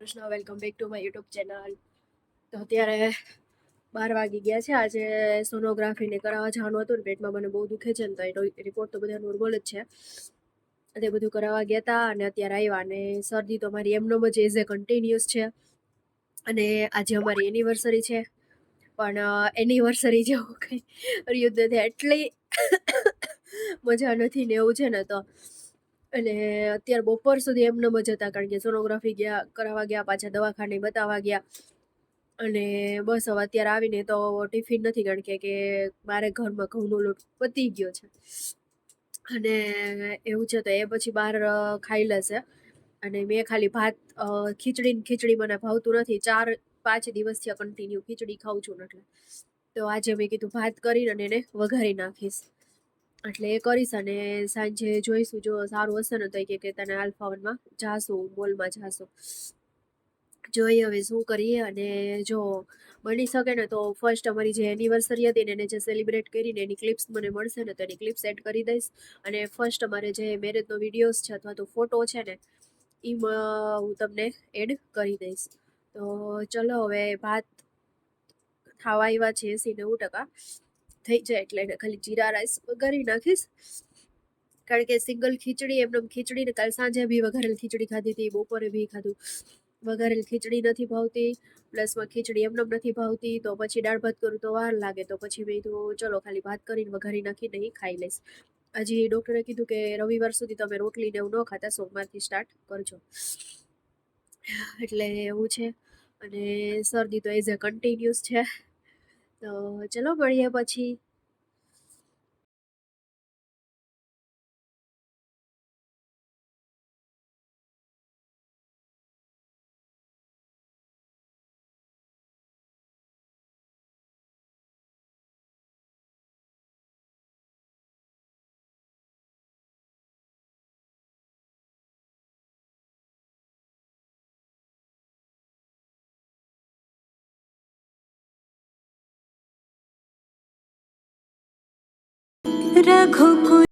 Krishna welcome back to my YouTube channel તો અત્યારે બાર વાગી ગયા છે. આજે સોનોગ્રાફીને કરાવવા જવાનું હતું ને, પેટમાં મને બહુ દુખે છે ને, તો એનો રિપોર્ટ તો બધા નોર્મલ જ છે. તે બધું કરાવવા ગયા હતા અને અત્યારે આવ્યા અને શરદી તો મારી એમનો જ એઝ એ કન્ટિન્યુઅસ છે. અને આજે અમારી એનિવર્સરી છે. પણ એનિવર્સરી જેવું કંઈ યુદ્ધ એટલી મજા નથી ને એવું છે ને તો અને અત્યારે બપોર સુધી એમને જ હતા, કારણ કે સોનોગ્રાફી ગયા, કરાવવા ગયા, પાછા દવાખાને બતાવવા ગયા. અને બસ હવે અત્યારે આવીને તો ટિફિન નથી, કારણ કે કે મારે ઘરમાં ઘઉંનો લોટ પતી ગયો છે. અને એવું છે તો એ પછી બહાર ખાઈ લેશે અને મેં ખાલી ભાત ખીચડી ખીચડી મને ભાવતું નથી. ચાર, પાંચ દિવસથી કન્ટિન્યુ ખીચડી ખાઉં છું એટલે. તો આજે મેં કીધું ભાત કરીને એને વઘારી નાખીશ. એટલે એ કરીશ અને સાંજે જોઈશું. જો સારું હશે ને તો એ કે તને આલ્ફાવનમાં જાશું મોલમાં જાશું. જોઈએ હવે શું કરીએ અને જો બની શકે ને તો ફર્સ્ટ અમારી જે એનિવર્સરી હતી ને એને જે સેલિબ્રેટ કરીને એની ક્લિપ્સ મને મળશે ને તો એની ક્લિપ્સ એડ કરી દઈશ. અને ફર્સ્ટ અમારે જે મેરેજનો વિડીયોઝ છે અથવા તો ફોટો છે ને, એમાં હું તમને એડ કરી દઈશ. તો ચલો હવે ભાત ખાવા આવ્યા છે એસી નેવું ટકા. થઈ જાય એટલે એને ખાલી જીરા રાઈસ વઘારી નાખીશ. કારણ કે સિંગલ ખીચડી એમને ખીચડીને કાલ સાંજે બી વઘારેલ ખીચડી ખાધી હતી, બપોરે બી ખાધું. વઘારેલ ખીચડી નથી ભાવતી પ્લસમાં ખીચડી એમને નથી ભાવતી, તો પછી દાળ ભાત કરું તો વાર લાગે, તો પછી મેં કીધું ચલો ખાલી ભાત કરીને વઘારી નાખી, નહીં ખાઈ લઈશ. હજી ડૉક્ટરે કીધું કે રવિવાર સુધી તમે રોટલી ને એવું ન ખાતા, સોમવારથી સ્ટાર્ટ કરજો. એટલે એવું છે. અને શરદી તો એઝ અ કન્ટિન્યુઅસ છે. તો ચલો મળીએ પછી. রাঘো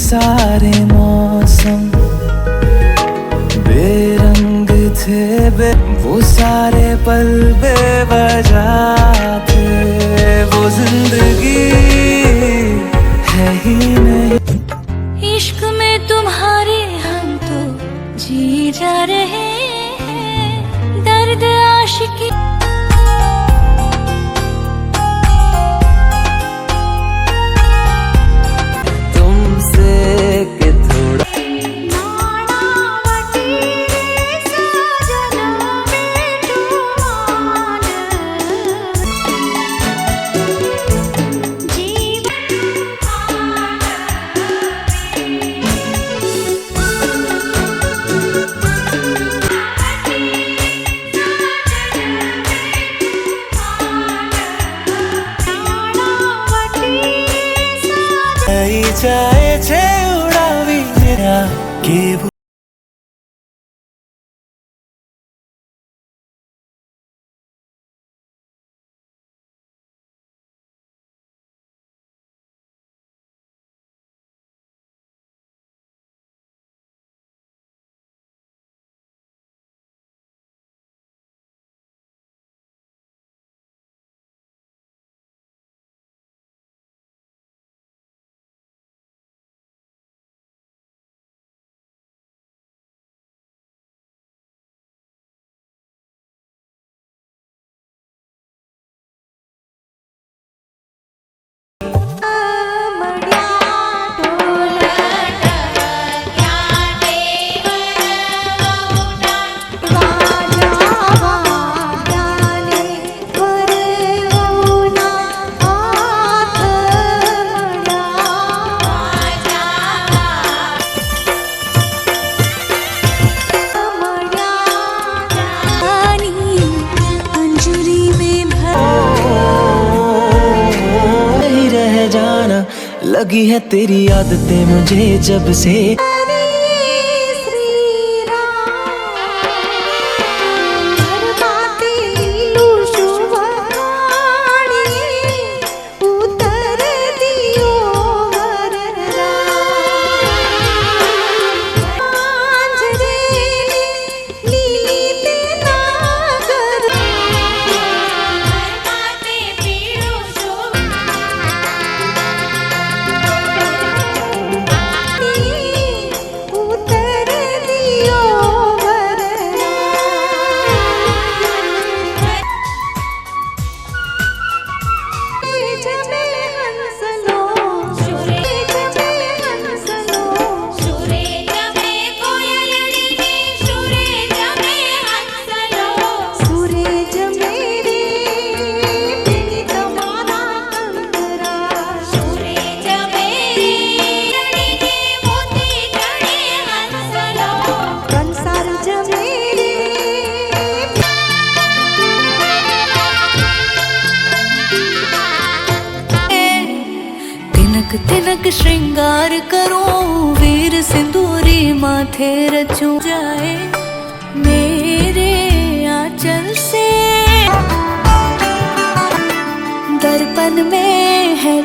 सारे मौसम बेरंग थे बे वो सारे पल बेवजह थे वो ज़िंदगी જાય છે ઉડાવી મેરા કેવું लगी है तेरी आदतें मुझे जब से तिनक श्रृंगार करूँ वीर सिंदूरी माथे रचूं जाए मेरे आंचल से। दर्पण में है